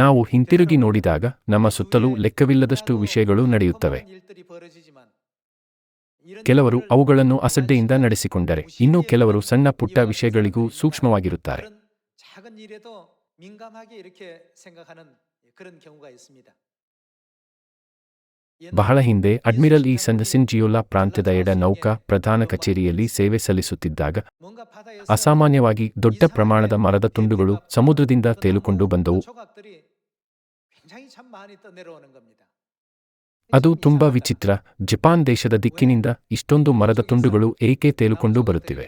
ನಾವು ಹಿಂತಿರುಗಿ ನೋಡಿದಾಗ ನಮ್ಮ ಸುತ್ತಲೂ ಲೆಕ್ಕವಿಲ್ಲದಷ್ಟು ವಿಷಯಗಳು ನಡೆಯುತ್ತವೆ. ಕೆಲವರು ಅವುಗಳನ್ನು ಅಸಡ್ಡೆಯಿಂದ ನಡೆಸಿಕೊಂಡರೆ, ಇನ್ನೂ ಕೆಲವರು ಸಣ್ಣ ಪುಟ್ಟ ವಿಷಯಗಳಿಗೂ ಸೂಕ್ಷ್ಮವಾಗಿರುತ್ತಾರೆ. ಬಹಳ ಹಿಂದೆ ಅಡ್ಮಿರಲ್ ಈ ಸಂದಸಿನ್ ಜಿಯೋಲಾ ಪ್ರಾಂತ್ಯದ ಎಡ ನೌಕಾ ಪ್ರಧಾನ ಕಚೇರಿಯಲ್ಲಿ ಸೇವೆ ಸಲ್ಲಿಸುತ್ತಿದ್ದಾಗ, ಅಸಾಮಾನ್ಯವಾಗಿ ದೊಡ್ಡ ಪ್ರಮಾಣದ ಮರದ ತುಂಡುಗಳು ಸಮುದ್ರದಿಂದ ತೇಲುಕೊಂಡು ಬಂದವು. ಅದು ತುಂಬಾ ವಿಚಿತ್ರ. ಜಪಾನ್ ದೇಶದ ದಿಕ್ಕಿನಿಂದ ಇಷ್ಟೊಂದು ಮರದ ತುಂಡುಗಳು ಏಕೆ ತೇಲುಕೊಂಡು ಬರುತ್ತಿವೆ?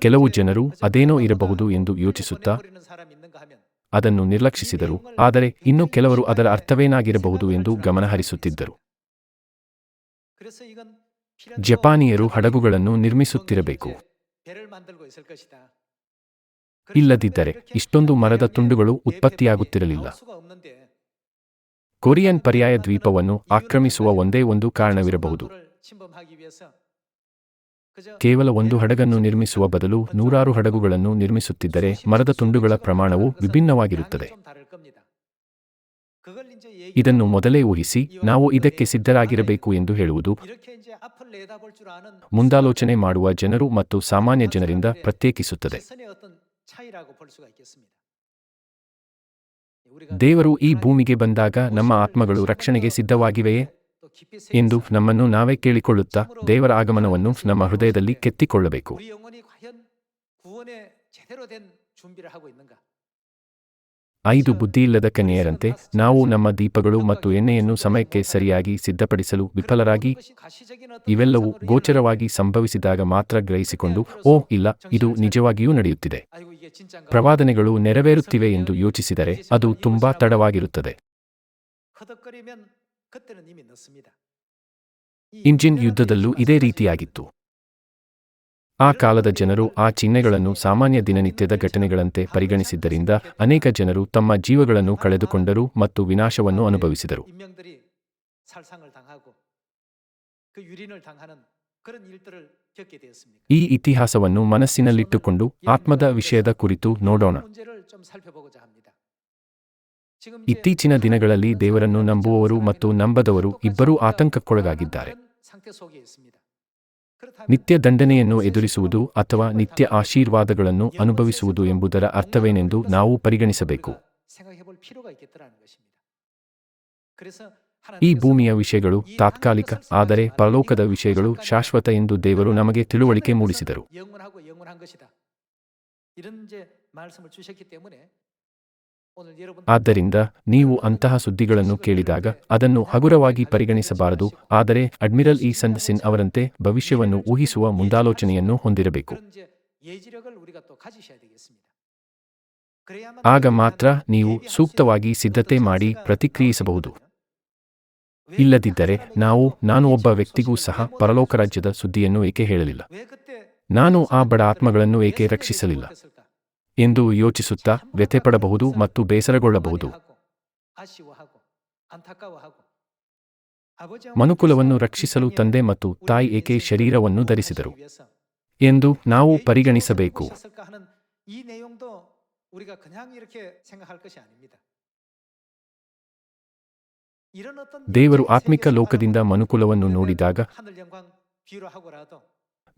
ಕೆಲವು ಜನರು ಅದೇನೋ ಇರಬಹುದು ಎಂದು ಯೋಚಿಸುತ್ತಾ ಅದನ್ನು ನಿರ್ಲಕ್ಷಿಸಿದರು. ಆದರೆ ಇನ್ನು ಕೆಲವರು ಅದರ ಅರ್ಥವೇನಾಗಿರಬಹುದು ಎಂದು ಗಮನಹರಿಸುತ್ತಿದ್ದರು ಜಪಾನಿಯರು ಹಡಗುಗಳನ್ನು ನಿರ್ಮಿಸುತ್ತಿರಬೇಕು. ಇಲ್ಲದಿದ್ದರೆ ಇಷ್ಟೊಂದು ಮರದ ತುಂಡುಗಳು ಉತ್ಪತ್ತಿಯಾಗುತ್ತಿರಲಿಲ್ಲ. ಕೊರಿಯನ್ ಪರ್ಯಾಯ ದ್ವೀಪವನ್ನು ಆಕ್ರಮಿಸುವ ಒಂದೇ ಒಂದು ಕಾರಣವಿರಬಹುದು. ಕೇವಲ ಒಂದು ಹಡಗನ್ನು ನಿರ್ಮಿಸುವ ಬದಲು ನೂರಾರು ಹಡಗುಗಳನ್ನು ನಿರ್ಮಿಸುತ್ತಿದ್ದರೆ ಮರದ ತುಂಡುಗಳ ಪ್ರಮಾಣವು ವಿಭಿನ್ನವಾಗಿರುತ್ತದೆ. ಇದನ್ನು ಮೊದಲೇ ಊಹಿಸಿ, ನಾವು ಇದಕ್ಕೆ ಸಿದ್ಧರಾಗಿರಬೇಕು ಎಂದು ಹೇಳುವುದು ಮುಂದಾಲೋಚನೆ ಮಾಡುವ ಜನರು ಮತ್ತು ಸಾಮಾನ್ಯ ಜನರಿಂದ ಪ್ರತ್ಯೇಕಿಸುತ್ತದೆ. ದೇವರು ಈ ಭೂಮಿಗೆ ಬಂದಾಗ ನಮ್ಮ ಆತ್ಮಗಳು ರಕ್ಷಣೆಗೆ ಸಿದ್ಧವಾಗಿವೆಯೇ? ಎಂದು ನಮ್ಮನ್ನು ನಾವೇ ಕೇಳಿಕೊಳ್ಳುತ್ತಾ ದೇವರ ಆಗಮನವನ್ನು ನಮ್ಮ ಹೃದಯದಲ್ಲಿ ಕೆತ್ತಿಕೊಳ್ಳಬೇಕು. ಐದು ಬುದ್ಧಿಯಿಲ್ಲದ ಕನ್ಯೆಯರಂತೆ ನಾವು ನಮ್ಮ ದೀಪಗಳು ಮತ್ತು ಎಣ್ಣೆಯನ್ನು ಸಮಯಕ್ಕೆ ಸರಿಯಾಗಿ ಸಿದ್ಧಪಡಿಸಲು ವಿಫಲರಾಗಿ ಇವೆಲ್ಲವೂ ಗೋಚರವಾಗಿ ಸಂಭವಿಸಿದಾಗ ಮಾತ್ರ ಗ್ರಹಿಸಿಕೊಂಡು ಓ ಇಲ್ಲ ಇದು ನಿಜವಾಗಿಯೂ ನಡೆಯುತ್ತಿದೆ. ಪ್ರವಾದನೆಗಳು ನೆರವೇರುತ್ತಿವೆ ಎಂದು ಯೋಚಿಸಿದರೆ ಅದು ತುಂಬಾ ತಡವಾಗಿರುತ್ತದೆ. ಇಂಜಿನ್ ಯುದ್ಧದಲ್ಲೂ ಇದೇ ರೀತಿಯಾಗಿತ್ತು. ಆ ಕಾಲದ ಜನರು ಆ ಚಿಹ್ನೆಗಳನ್ನು ಸಾಮಾನ್ಯ ದಿನನಿತ್ಯದ ಘಟನೆಗಳಂತೆ ಪರಿಗಣಿಸಿದ್ದರಿಂದ ಅನೇಕ ಜನರು ತಮ್ಮ ಜೀವಗಳನ್ನು ಕಳೆದುಕೊಂಡರು ಮತ್ತು ವಿನಾಶವನ್ನು ಅನುಭವಿಸಿದರು. ಈ ಇತಿಹಾಸವನ್ನು ಮನಸ್ಸಿನಲ್ಲಿಟ್ಟುಕೊಂಡು ಆತ್ಮದ ವಿಷಯದ ಕುರಿತು ನೋಡೋಣ ಇತ್ತೀಚಿನ ದಿನಗಳಲ್ಲಿ ದೇವರನ್ನು ನಂಬುವವರು ಮತ್ತು ನಂಬದವರು ಇಬ್ಬರೂ ಆತಂಕಕ್ಕೊಳಗಾಗಿದ್ದಾರೆ ನಿತ್ಯ ದಂಡನೆಯನ್ನು ಎದುರಿಸುವುದು ಅಥವಾ ನಿತ್ಯ ಆಶೀರ್ವಾದಗಳನ್ನು ಅನುಭವಿಸುವುದು ಎಂಬುದರ ಅರ್ಥವೇನೆಂದು ನಾವು ಪರಿಗಣಿಸಬೇಕು ಈ ಭೂಮಿಯ ವಿಷಯಗಳು ತಾತ್ಕಾಲಿಕ ಆದರೆ ಪರಲೋಕದ ವಿಷಯಗಳು ಶಾಶ್ವತ ಎಂದು ದೇವರು ನಮಗೆ ತಿಳುವಳಿಕೆ ಮೂಡಿಸಿದರು. ಆದ್ದರಿಂದ ನೀವು ಅಂತಹ ಸುದ್ದಿಗಳನ್ನು ಕೇಳಿದಾಗ ಅದನ್ನು ಹಗುರವಾಗಿ ಪರಿಗಣಿಸಬಾರದು ಆದರೆ ಅಡ್ಮಿರಲ್ ಇ ಸಂದ್ ಸಿನ್ ಅವರಂತೆ ಭವಿಷ್ಯವನ್ನು ಊಹಿಸುವ ಮುಂದಾಲೋಚನೆಯನ್ನು ಹೊಂದಿರಬೇಕು. ಆಗ ಮಾತ್ರ ನೀವು ಸೂಕ್ತವಾಗಿ ಸಿದ್ಧತೆ ಮಾಡಿ ಪ್ರತಿಕ್ರಿಯಿಸಬಹುದು. ಇಲ್ಲದಿದ್ದರೆ ನಾವು, ನಾನು ಒಬ್ಬ ವ್ಯಕ್ತಿಗೂ ಸಹ ಪರಲೋಕ ರಾಜ್ಯದ ಸುದ್ದಿಯನ್ನು ಏಕೆ ಹೇಳಲಿಲ್ಲ? ನಾನು ಆ ಬಡ ಆತ್ಮಗಳನ್ನು ಏಕೆ ರಕ್ಷಿಸಲಿಲ್ಲ? ಎಂದು ಯೋಚಿಸುತ್ತಾ ವ್ಯಥೆಪಡಬಹುದು ಮತ್ತು ಬೇಸರಗೊಳ್ಳಬಹುದು. ಮನುಕುಲವನ್ನು ರಕ್ಷಿಸಲು ತಂದೆ ಮತ್ತು ತಾಯಿ ಏಕೆ ಶರೀರವನ್ನು ಧರಿಸಿದರು? ಎಂದು ನಾವು ಪರಿಗಣಿಸಬೇಕು. ದೇವರು ಆತ್ಮಿಕ ಲೋಕದಿಂದ ಮನುಕುಲವನ್ನು ನೋಡಿದಾಗ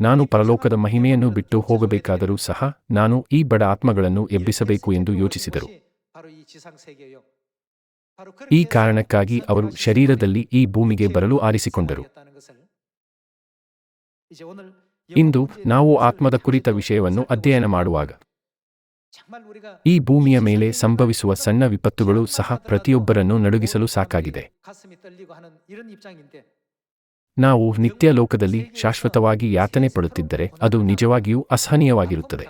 ನಾನು ಪರಲೋಕದ ಮಹಿಮೆಯನ್ನು ಬಿಟ್ಟು ಹೋಗಬೇಕಾದರೂ ಸಹ ನಾನು ಈ ಬಡ ಆತ್ಮಗಳನ್ನು ಎಬ್ಬಿಸಬೇಕು ಎಂದು ಯೋಚಿಸಿದರು. ಈ ಕಾರಣಕ್ಕಾಗಿ ಅವರು ಶರೀರದಲ್ಲಿ ಈ ಭೂಮಿಗೆ ಬರಲು ಆರಿಸಿಕೊಂಡರು. ಇಂದು ನಾವು ಆತ್ಮದ ಕುರಿತ ವಿಷಯವನ್ನು ಅಧ್ಯಯನ ಮಾಡುವಾಗ ಈ ಭೂಮಿಯ ಮೇಲೆ ಸಂಭವಿಸುವ ಸಣ್ಣ ವಿಪತ್ತುಗಳು ಸಹ ಪ್ರತಿಯೊಬ್ಬರನ್ನು ನಡುಗಿಸಲು ಸಾಕಾಗಿದೆ. ನಾವು ನಿತ್ಯ ಲೋಕದಲ್ಲಿ ಶಾಶ್ವತವಾಗಿ ಯಾತನೆ ಪಡುತ್ತಿದ್ದರೆ ಅದು ನಿಜವಾಗಿಯೂ ಅಸಹನೀಯವಾಗಿರುತ್ತದೆ.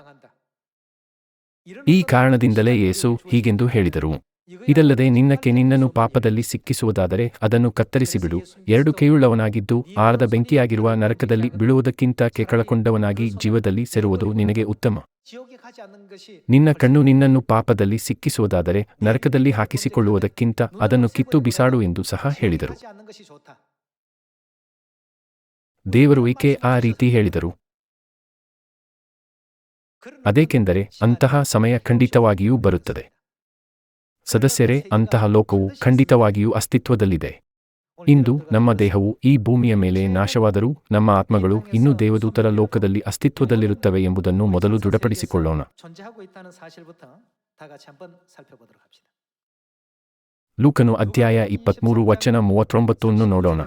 ಈ ಕಾರಣದಿಂದಲೇ ಯೇಸು ಹೀಗೆಂದು ಹೇಳಿದರು. ಇದಲ್ಲದೆ ನಿನ್ನಕ್ಕೆ ನಿನ್ನನ್ನು ಪಾಪದಲ್ಲಿ ಸಿಕ್ಕಿಸುವುದಾದರೆ ಅದನ್ನು ಕತ್ತರಿಸಿಬಿಡು. ಎರಡು ಕೈಯುಳ್ಳವನಾಗಿದ್ದು ಆರದ ಬೆಂಕಿಯಾಗಿರುವ ನರಕದಲ್ಲಿ ಬೀಳುವುದಕ್ಕಿಂತ ಕೆಕಳಕೊಂಡವನಾಗಿ ಜೀವದಲ್ಲಿ ಸೇರುವುದು ನಿನಗೆ ಉತ್ತಮ. ನಿನ್ನ ಕಣ್ಣು ನಿನ್ನನ್ನು ಪಾಪದಲ್ಲಿ ಸಿಕ್ಕಿಸುವುದಾದರೆ ನರಕದಲ್ಲಿ ಹಾಕಿಸಿಕೊಳ್ಳುವುದಕ್ಕಿಂತ ಅದನ್ನು ಕಿತ್ತು ಬಿಸಾಡು ಎಂದು ಸಹ ಹೇಳಿದರು. ದೇವರು ಏಕೆ ಆ ರೀತಿ ಹೇಳಿದರು? ಅದೇಕೆಂದರೆ ಅಂತಹ ಸಮಯ ಖಂಡಿತವಾಗಿಯೂ ಬರುತ್ತದೆ. ಸದಸ್ಯರೇ ಅಂತಹ ಲೋಕವು ಖಂಡಿತವಾಗಿಯೂ ಅಸ್ತಿತ್ವದಲ್ಲಿದೆ. ಇಂದು ನಮ್ಮ ದೇಹವು ಈ ಭೂಮಿಯ ಮೇಲೆ ನಾಶವಾದರೂ ನಮ್ಮ ಆತ್ಮಗಳು ಇನ್ನೂ ದೇವದೂತರ ಲೋಕದಲ್ಲಿ ಅಸ್ತಿತ್ವದಲ್ಲಿರುತ್ತವೆ ಎಂಬುದನ್ನು ಮೊದಲು ದೃಢಪಡಿಸಿಕೊಳ್ಳೋಣ. ಲೂಕನು ಅಧ್ಯಾಯ ಇಪ್ಪತ್ಮೂರು ವಚನ ಮೂವತ್ತೊಂಬತ್ತನ್ನು ನೋಡೋಣ.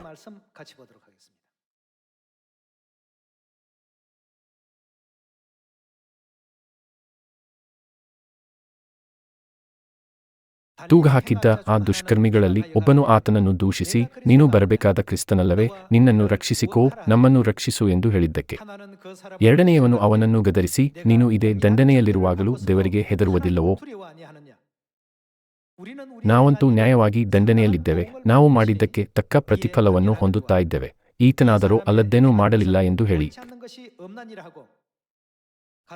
ತೂಗು ಹಾಕಿದ್ದ ಆ ದುಷ್ಕರ್ಮಿಗಳಲ್ಲಿ ಒಬ್ಬನು ಆತನನ್ನು ದೂಷಿಸಿ, ನೀನು ಬರಬೇಕಾದ ಕ್ರಿಸ್ತನಲ್ಲವೇ, ನಿನ್ನನ್ನು ರಕ್ಷಿಸಿಕೋ, ನಮ್ಮನ್ನು ರಕ್ಷಿಸು ಎಂದು ಹೇಳಿದ್ದಕ್ಕೆ. ಎರಡನೆಯವನು ಅವನನ್ನು ಗದರಿಸಿ, ನೀನು ಇದೇ ದಂಡನೆಯಲ್ಲಿರುವಾಗಲೂ ದೇವರಿಗೆ ಹೆದರುವುದಿಲ್ಲವೋ? ನಾವಂತೂ ನ್ಯಾಯವಾಗಿ ದಂಡನೆಯಲ್ಲಿದ್ದೇವೆ, ನಾವು ಮಾಡಿದ್ದಕ್ಕೆ ತಕ್ಕ ಪ್ರತಿಫಲವನ್ನು ಹೊಂದುತ್ತಾ ಇದ್ದೇವೆ, ಈತನಾದರೂ ಅಲ್ಲದ್ದೇನೂ ಮಾಡಲಿಲ್ಲ ಎಂದು ಹೇಳಿ.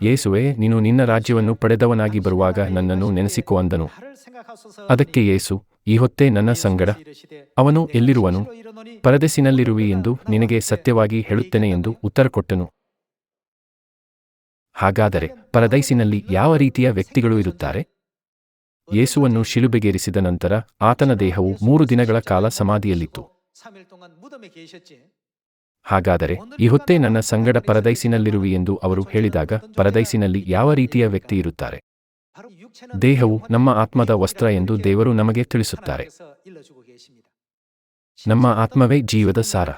ಯೇಸುವೆ, ನೀನು ನಿನ್ನ ರಾಜ್ಯವನ್ನು ಪಡೆದವನಾಗಿ ಬರುವಾಗ ನನ್ನನ್ನು ನೆನೆಸಿಕೊ ಅಂದನು. ಅದಕ್ಕೆ ಯೇಸು, ಈ ಹೊತ್ತೇ ನನ್ನ ಸಂಗಡ, ಅವನು ಎಲ್ಲಿರುವನು? ಪರದೆಸಿನಲ್ಲಿರುವಿ ಎಂದು ನಿನಗೆ ಸತ್ಯವಾಗಿ ಹೇಳುತ್ತೇನೆ ಎಂದು ಉತ್ತರ ಕೊಟ್ಟನು. ಹಾಗಾದರೆ ಪರದೈಸಿನಲ್ಲಿ ಯಾವ ರೀತಿಯ ವ್ಯಕ್ತಿಗಳು ಇರುತ್ತಾರೆ? ಯೇಸುವನ್ನು ಶಿಲುಬೆಗೇರಿಸಿದ ನಂತರ ಆತನ ದೇಹವು ಮೂರು ದಿನಗಳ ಕಾಲ ಸಮಾಧಿಯಲ್ಲಿತ್ತು. ಹಾಗಾದರೆ ಈ ಹೊತ್ತೇ ನನ್ನ ಸಂಗಡ ಪರದೈಸಿನಲ್ಲಿರುವಿ ಎಂದು ಅವರು ಹೇಳಿದಾಗ ಪರದೈಸಿನಲ್ಲಿ ಯಾವ ರೀತಿಯ ವ್ಯಕ್ತಿ ಇರುತ್ತಾರೆ? ದೇಹವು ನಮ್ಮ ಆತ್ಮದ ವಸ್ತ್ರ ಎಂದು ದೇವರು ನಮಗೆ ತಿಳಿಸುತ್ತಾರೆ. ನಮ್ಮ ಆತ್ಮವೇ ಜೀವದ ಸಾರ.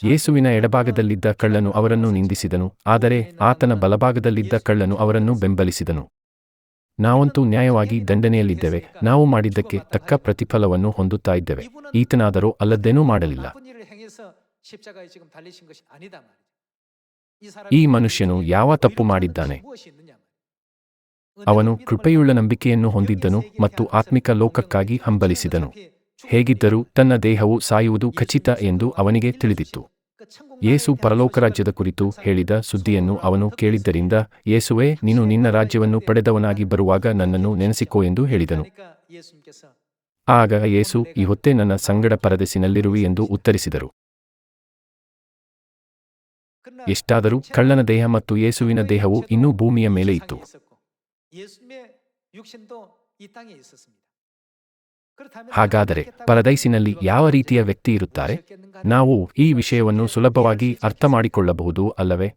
ಯೇಸುವಿನ ಎಡಭಾಗದಲ್ಲಿದ್ದ ಕಳ್ಳನು ಅವರನ್ನು ನಿಂದಿಸಿದನು, ಆದರೆ ಆತನ ಬಲಭಾಗದಲ್ಲಿದ್ದ ಕಳ್ಳನು ಅವರನ್ನು ಬೆಂಬಲಿಸಿದನು. ನಾವಂತೂ ನ್ಯಾಯವಾಗಿ ದಂಡನೆಯಲ್ಲಿದ್ದೇವೆ. ನಾವು ಮಾಡಿದ್ದಕ್ಕೆ ತಕ್ಕ ಪ್ರತಿಫಲವನ್ನು ಹೊಂದುತ್ತಾ ಇದ್ದೇವೆ. ಈತನಾದರೂ ಅಲ್ಲದ್ದೇನೂ ಮಾಡಲಿಲ್ಲ. ಈ ಮನುಷ್ಯನು ಯಾವ ತಪ್ಪು ಮಾಡಿದ್ದಾನೆ? ಅವನು ಕೃಪೆಯುಳ್ಳ ನಂಬಿಕೆಯನ್ನು ಹೊಂದಿದ್ದನು ಮತ್ತು ಆತ್ಮಿಕ ಲೋಕಕ್ಕಾಗಿ ಹಂಬಲಿಸಿದನು. ಹೇಗಿದ್ದರೂ ತನ್ನ ದೇಹವು ಸಾಯುವುದು ಖಚಿತ ಎಂದು ಅವನಿಗೆ ತಿಳಿದಿತ್ತು. ಯೇಸು ಪರಲೋಕ ರಾಜ್ಯದ ಕುರಿತು ಹೇಳಿದ ಸುದ್ದಿಯನ್ನು ಅವನು ಕೇಳಿದ್ದರಿಂದ, ಯೇಸುವೇ, ನೀನು ನಿನ್ನ ರಾಜ್ಯವನ್ನು ಪಡೆದವನಾಗಿ ಬರುವಾಗ ನನ್ನನ್ನು ನೆನೆಸಿಕೋ ಎಂದು ಹೇಳಿದನು. ಆಗ ಯೇಸು, ಈ ಹೊತ್ತೇ ನನ್ನ ಸಂಗಡ ಪರದೆಸಿನಲ್ಲಿರುವಿ ಎಂದು ಉತ್ತರಿಸಿದರು. ಎಷ್ಟಾದರೂ ಕಳ್ಳನ ದೇಹ ಮತ್ತು ಯೇಸುವಿನ ದೇಹವು ಇನ್ನೂ ಭೂಮಿಯ ಮೇಲೆ ಇತ್ತು. ಹಾಗಾದರೆ ಪರದೈಸಿನಲ್ಲಿ ಯಾವ ರೀತಿಯ ವ್ಯಕ್ತಿ ಇರುತ್ತಾರೆ? ನಾವು ಈ ವಿಷಯವನ್ನು ಸುಲಭವಾಗಿ ಅರ್ಥ ಮಾಡಿಕೊಳ್ಳಬಹುದು ಅಲ್ಲವೇ?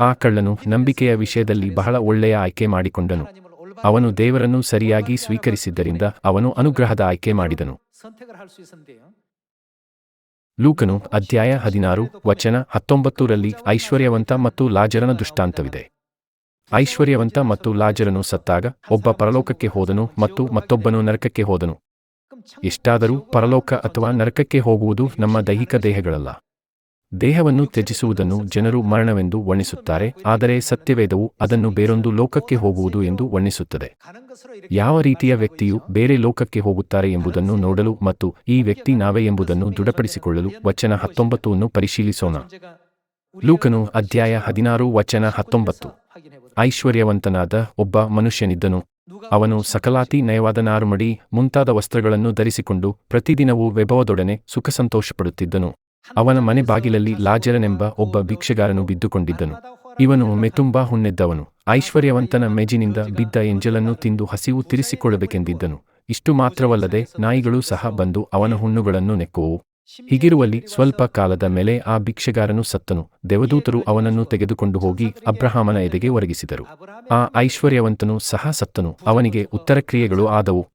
ಆ ಕಳ್ಳನು ನಂಬಿಕೆಯ ವಿಷಯದಲ್ಲಿ ಬಹಳ ಒಳ್ಳೆಯ ಆಯ್ಕೆ ಮಾಡಿಕೊಂಡನು. ಅವನು ದೇವರನ್ನು ಸರಿಯಾಗಿ ಸ್ವೀಕರಿಸಿದ್ದರಿಂದ ಅವನು ಅನುಗ್ರಹದ ಆಯ್ಕೆ ಮಾಡಿದನು. ಲೂಕನು ಅಧ್ಯಾಯ ಹದಿನಾರು, ವಚನ ಹತ್ತೊಂಬತ್ತರಲ್ಲಿ ಐಶ್ವರ್ಯವಂತ ಮತ್ತು ಲಾಜರನ ದೃಷ್ಟಾಂತವಿದೆ. ಐಶ್ವರ್ಯವಂತ ಮತ್ತು ಲಾಜರನು ಸತ್ತಾಗ ಒಬ್ಬ ಪರಲೋಕಕ್ಕೆ ಹೋದನು ಮತ್ತು ಮತ್ತೊಬ್ಬನು ನರಕಕ್ಕೆ ಹೋದನು. ಇಷ್ಟಾದರೂ ಪರಲೋಕ ಅಥವಾ ನರಕಕ್ಕೆ ಹೋಗುವುದು ನಮ್ಮ ದೈಹಿಕ ದೇಹಗಳಲ್ಲ. ದೇಹವನ್ನು ತ್ಯಜಿಸುವುದನ್ನು ಜನರು ಮರಣವೆಂದು ವರ್ಣಿಸುತ್ತಾರೆ, ಆದರೆ ಸತ್ಯವೇದವು ಅದನ್ನು ಬೇರೊಂದು ಲೋಕಕ್ಕೆ ಹೋಗುವುದು ಎಂದು ವರ್ಣಿಸುತ್ತದೆ. ಯಾವ ರೀತಿಯ ವ್ಯಕ್ತಿಯು ಬೇರೆ ಲೋಕಕ್ಕೆ ಹೋಗುತ್ತಾರೆ ಎಂಬುದನ್ನು ನೋಡಲು ಮತ್ತು ಈ ವ್ಯಕ್ತಿ ನಾವೇ ಎಂಬುದನ್ನು ದೃಢಪಡಿಸಿಕೊಳ್ಳಲು ವಚನ ಹತ್ತೊಂಬತ್ತುವನ್ನು ಪರಿಶೀಲಿಸೋಣ. ಲೂಕನು ಅಧ್ಯಾಯ ಹದಿನಾರು ವಚನ ಹತ್ತೊಂಬತ್ತು. ಐಶ್ವರ್ಯವಂತನಾದ ಒಬ್ಬ ಮನುಷ್ಯನಿದ್ದನು. ಅವನು ಸಕಲಾತಿ ನಯವಾದ ನಾರುಮಡಿ ಮುಂತಾದ ವಸ್ತ್ರಗಳನ್ನು ಧರಿಸಿಕೊಂಡು ಪ್ರತಿದಿನವೂ ವೈಭವದೊಡನೆ ಸುಖ ಸಂತೋಷಪಡುತ್ತಿದ್ದನು ಅವನ ಮನೆ ಬಾಗಿಲಲ್ಲಿ ಲಾಜರನೆಂಬ ಒಬ್ಬ ಭಿಕ್ಷೆಗಾರನು ಬಿದ್ದುಕೊಂಡಿದ್ದನು. ಇವನು ಮೆತುಂಬಾ ಹುಣ್ಣೆದ್ದವನು. ಐಶ್ವರ್ಯವಂತನ ಮೇಜಿನಿಂದ ಬಿದ್ದ ಎಂಜಲನ್ನು ತಿಂದು ಹಸಿವು ತಿರಿಸಿಕೊಳ್ಳಬೇಕೆಂದಿದ್ದನು. ಇಷ್ಟು ಮಾತ್ರವಲ್ಲದೆ ನಾಯಿಗಳು ಸಹ ಬಂದು ಅವನ ಹುಣ್ಣುಗಳನ್ನು ನೆಕ್ಕುವವು ಹೀಗಿರುವಲ್ಲಿ ಸ್ವಲ್ಪ ಕಾಲದ ಮೇಲೆ ಆ ಭಿಕ್ಷೆಗಾರನು ಸತ್ತನು. ದೇವದೂತರು ಅವನನ್ನು ತೆಗೆದುಕೊಂಡು ಹೋಗಿ ಅಬ್ರಹಾಮನ ಎದೆಗೆ ಒರಗಿಸಿದರು. ಆ ಐಶ್ವರ್ಯವಂತನು ಸಹ ಸತ್ತನು. ಅವನಿಗೆ ಉತ್ತರ ಕ್ರಿಯೆಗಳು ಆದವು.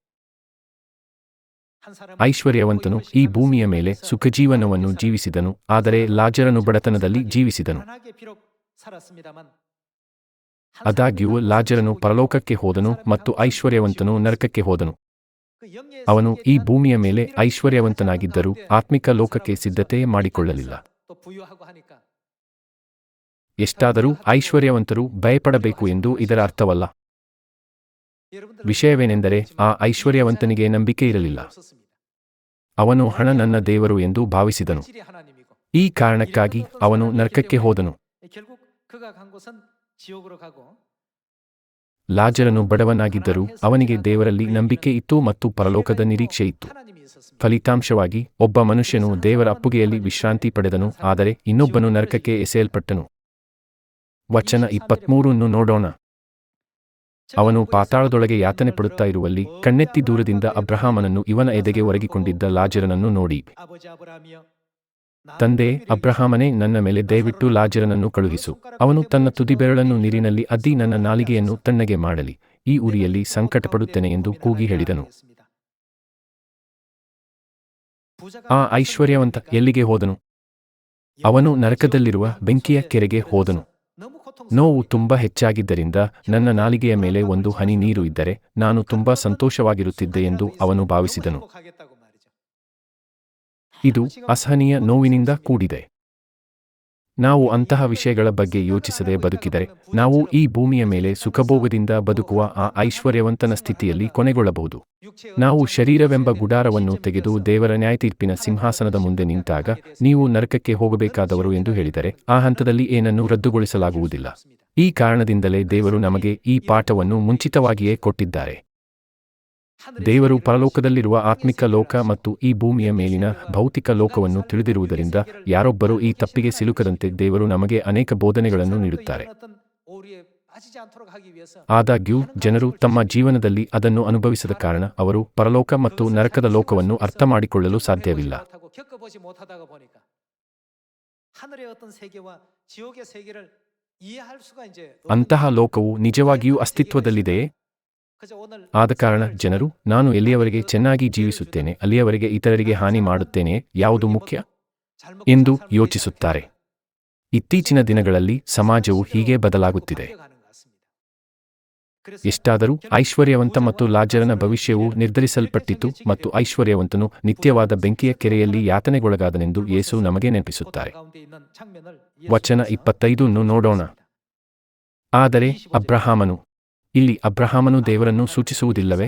ಐಶ್ವರ್ಯವಂತನು ಈ ಭೂಮಿಯ ಮೇಲೆ ಸುಖಜೀವನವನ್ನು ಜೀವಿಸಿದನು. ಆದರೆ ಲಾಜರನು ಬಡತನದಲ್ಲಿ ಜೀವಿಸಿದನು. ಆದಾಗ್ಯೂ ಲಾಜರನು ಪರಲೋಕಕ್ಕೆ ಹೋದನು ಮತ್ತು ಐಶ್ವರ್ಯವಂತನು ನರಕಕ್ಕೆ ಹೋದನು. ಅವನು ಈ ಭೂಮಿಯ ಮೇಲೆ ಐಶ್ವರ್ಯವಂತನಾಗಿದ್ದರೂ ಆತ್ಮಿಕ ಲೋಕಕ್ಕೆ ಸಿದ್ಧತೆ ಮಾಡಿಕೊಳ್ಳಲಿಲ್ಲ. ಎಷ್ಟಾದರೂ ಐಶ್ವರ್ಯವಂತರು ಭಯಪಡಬೇಕು ಎಂದು ಇದರ ಅರ್ಥವಲ್ಲ. ವಿಷಯವೇನೆಂದರೆ ಆ ಐಶ್ವರ್ಯವಂತನಿಗೆ ನಂಬಿಕೆ ಇರಲಿಲ್ಲ. ಅವನು ಹಣ ನನ್ನ ದೇವರು ಎಂದು ಭಾವಿಸಿದನು. ಈ ಕಾರಣಕ್ಕಾಗಿ ಅವನು ನರಕಕ್ಕೆ ಹೋದನು. ಲಾಜರನು ಬಡವನಾಗಿದ್ದರೂ ಅವನಿಗೆ ದೇವರಲ್ಲಿ ನಂಬಿಕೆ ಇತ್ತು ಮತ್ತು ಪರಲೋಕದ ನಿರೀಕ್ಷೆ ಇತ್ತು. ಫಲಿತಾಂಶವಾಗಿ, ಒಬ್ಬ ಮನುಷ್ಯನು ದೇವರ ಅಪ್ಪುಗೆಯಲ್ಲಿ ವಿಶ್ರಾಂತಿ ಪಡೆದನು, ಆದರೆ ಇನ್ನೊಬ್ಬನು ನರಕಕ್ಕೆ ಎಸೆಯಲ್ಪಟ್ಟನು. ವಚನ ಇಪ್ಪತ್ಮೂರನ್ನು ನೋಡೋಣ. ಅವನು ಪಾತಾಳದೊಳಗೆ ಯಾತನೆ ಪಡುತ್ತಾ ಇರುವಲ್ಲಿ ಕಣ್ಣೆತ್ತಿ ದೂರದಿಂದ ಅಬ್ರಹಾಮನನ್ನು ಇವನ ಎದೆಗೆ ಒರಗಿಕೊಂಡಿದ್ದ ಲಾಜರನನ್ನು ನೋಡಿ. ತಂದೆ ಅಬ್ರಹಾಮನೇ ನನ್ನ ಮೇಲೆ ದಯವಿಟ್ಟು ಲಾಜರನನ್ನು ಕಳುಹಿಸು. ಅವನು ತನ್ನ ತುದಿಬೆರಳನ್ನು ನೀರಿನಲ್ಲಿ ಅದ್ದಿ ನನ್ನ ನಾಲಿಗೆಯನ್ನು ತಣ್ಣಗೆ ಮಾಡಲಿ. ಈ ಉರಿಯಲ್ಲಿ ಸಂಕಟಪಡುತ್ತೇನೆ ಎಂದು ಕೂಗಿ ಹೇಳಿದನು. ಆ ಐಶ್ವರ್ಯವಂತ ಎಲ್ಲಿಗೆ ಹೋದನು? ಅವನು ನರಕದಲ್ಲಿರುವ ಬೆಂಕಿಯ ಕೆರೆಗೆ ಹೋದನು. ನೋವು ತುಂಬಾ ಹೆಚ್ಚಾಗಿದ್ದರಿಂದ ನನ್ನ ನಾಲಿಗೆಯ ಮೇಲೆ ಒಂದು ಹನಿ ನೀರು ಇದ್ದರೆ ನಾನು ತುಂಬಾ ಸಂತೋಷವಾಗಿರುತ್ತಿದ್ದೆ ಎಂದು ಅವನು ಭಾವಿಸಿದನು. ಇದು ಅಸಹನೀಯ ನೋವಿನಿಂದ ಕೂಡಿದೆ. ನಾವು ಅಂತಹ ವಿಷಯಗಳ ಬಗ್ಗೆ ಯೋಚಿಸದೆ ಬದುಕಿದರೆ ನಾವು ಈ ಭೂಮಿಯ ಮೇಲೆ ಸುಖಭೋಗದಿಂದ ಬದುಕುವ ಆ ಐಶ್ವರ್ಯವಂತನ ಸ್ಥಿತಿಯಲ್ಲಿ ಕೊನೆಗೊಳ್ಳಬಹುದು. ನಾವು ಶರೀರವೆಂಬ ಗುಡಾರವನ್ನು ತೆಗೆದು ದೇವರ ನ್ಯಾಯತೀರ್ಪಿನ ಸಿಂಹಾಸನದ ಮುಂದೆ ನಿಂತಾಗ ನೀವು ನರಕಕ್ಕೆ ಹೋಗಬೇಕಾದವರು ಎಂದು ಹೇಳಿದರೆ ಆ ಹಂತದಲ್ಲಿ ಏನನ್ನೂ ರದ್ದುಗೊಳಿಸಲಾಗುವುದಿಲ್ಲ. ಈ ಕಾರಣದಿಂದಲೇ ದೇವರು ನಮಗೆ ಈ ಪಾಠವನ್ನು ಮುಂಚಿತವಾಗಿಯೇ ಕೊಟ್ಟಿದ್ದಾರೆ. ದೇವರು ಪರಲೋಕದಲ್ಲಿರುವ ಆತ್ಮಿಕ ಲೋಕ ಮತ್ತು ಈ ಭೂಮಿಯ ಮೇಲಿನ ಭೌತಿಕ ಲೋಕವನ್ನು ತಿಳಿದಿರುವುದರಿಂದ ಯಾರೊಬ್ಬರು ಈ ತಪ್ಪಿಗೆ ಸಿಲುಕದಂತೆ ದೇವರು ನಮಗೆ ಅನೇಕ ಬೋಧನೆಗಳನ್ನು ನೀಡುತ್ತಾರೆ. ಆದಾಗ್ಯೂ, ಜನರು ತಮ್ಮ ಜೀವನದಲ್ಲಿ ಅದನ್ನು ಅನುಭವಿಸದ ಕಾರಣ ಅವರು ಪರಲೋಕ ಮತ್ತು ನರಕದ ಲೋಕವನ್ನು ಅರ್ಥ ಮಾಡಿಕೊಳ್ಳಲು ಸಾಧ್ಯವಿಲ್ಲ. ಅಂತಹ ಲೋಕವು ನಿಜವಾಗಿಯೂ ಅಸ್ತಿತ್ವದಲ್ಲಿದೆಯೇ? ಆದ ಕಾರಣ ಜನರು, ನಾನು ಎಲ್ಲಿಯವರೆಗೆ ಚೆನ್ನಾಗಿ ಜೀವಿಸುತ್ತೇನೆ, ಅಲ್ಲಿಯವರೆಗೆ ಇತರರಿಗೆ ಹಾನಿ ಮಾಡುತ್ತೇನೆ, ಯಾವುದು ಮುಖ್ಯ ಎಂದು ಯೋಚಿಸುತ್ತಾರೆ. ಇತ್ತೀಚಿನ ದಿನಗಳಲ್ಲಿ ಸಮಾಜವು ಹೀಗೆ ಬದಲಾಗುತ್ತಿದೆ. ಎಷ್ಟಾದರೂ ಐಶ್ವರ್ಯವಂತ ಮತ್ತು ಲಾಜರನ ಭವಿಷ್ಯವು ನಿರ್ಧರಿಸಲ್ಪಟ್ಟಿತು ಮತ್ತು ಐಶ್ವರ್ಯವಂತನು ನಿತ್ಯವಾದ ಬೆಂಕಿಯ ಕೆರೆಯಲ್ಲಿ ಯಾತನೆಗೊಳಗಾದನೆಂದು ಯೇಸು ನಮಗೆ ನೆನಪಿಸುತ್ತಾರೆ. ವಚನ ಇಪ್ಪತ್ತೈದನ್ನು ನೋಡೋಣ. ಆದರೆ ಅಬ್ರಹಾಮನು ಇಲ್ಲಿ ಅಬ್ರಹಾಮನು ದೇವರನ್ನು ಸೂಚಿಸುವುದಿಲ್ಲವೇ?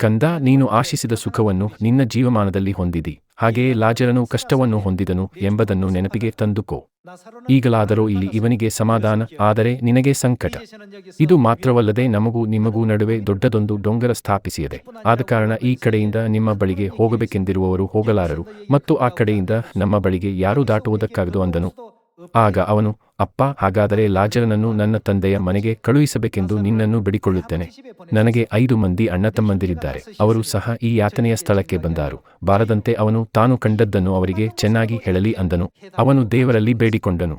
ಕಂದ, ನೀನು ಆಶಿಸಿದ ಸುಖವನ್ನು ನಿನ್ನ ಜೀವಮಾನದಲ್ಲಿ ಹೊಂದಿದಿ. ಹಾಗೆಯೇ ಲಾಜರನು ಕಷ್ಟವನ್ನು ಹೊಂದಿದನು ಎಂಬುದನ್ನು ನೆನಪಿಗೆ ತಂದುಕೋ. ಈಗಲಾದರೂ ಇಲ್ಲಿ ಇವನಿಗೆ ಸಮಾಧಾನ, ಆದರೆ ನಿನಗೆ ಸಂಕಟ. ಇದು ಮಾತ್ರವಲ್ಲದೆ ನಮಗೂ ನಿಮಗೂ ನಡುವೆ ದೊಡ್ಡದೊಂದು ಡೊಂಗರ ಸ್ಥಾಪಿಸಿದೆ ಆದ ಕಾರಣ ಈ ಕಡೆಯಿಂದ ನಿಮ್ಮ ಬಳಿಗೆ ಹೋಗಬೇಕೆಂದಿರುವವರು ಹೋಗಲಾರರು, ಮತ್ತು ಆ ಕಡೆಯಿಂದ ನಮ್ಮ ಬಳಿಗೆ ಯಾರೂ ದಾಟುವುದಕ್ಕಾಗದು ಅಂದನು. ಆಗ ಅವನು, ಅಪ್ಪ, ಹಾಗಾದರೆ ಲಾಜರನನ್ನು ನನ್ನ ತಂದೆಯ ಮನೆಗೆ ಕಳುಹಿಸಬೇಕೆಂದು ನಿನ್ನನ್ನು ಬಿಡಿಕೊಳ್ಳುತ್ತೇನೆ. ನನಗೆ ಐದು ಮಂದಿ ಅಣ್ಣತಮ್ಮಂದಿರಿದ್ದಾರೆ. ಅವರು ಸಹ ಈ ಯಾತನೆಯ ಸ್ಥಳಕ್ಕೆ ಬಂದಾರು. ಬಾರದಂತೆ ಅವನು ತಾನು ಕಂಡದ್ದನ್ನು ಅವರಿಗೆ ಚೆನ್ನಾಗಿ ಹೇಳಲಿ ಅಂದನು. ಅವನು ದೇವರಲ್ಲಿ ಬೇಡಿಕೊಂಡನು.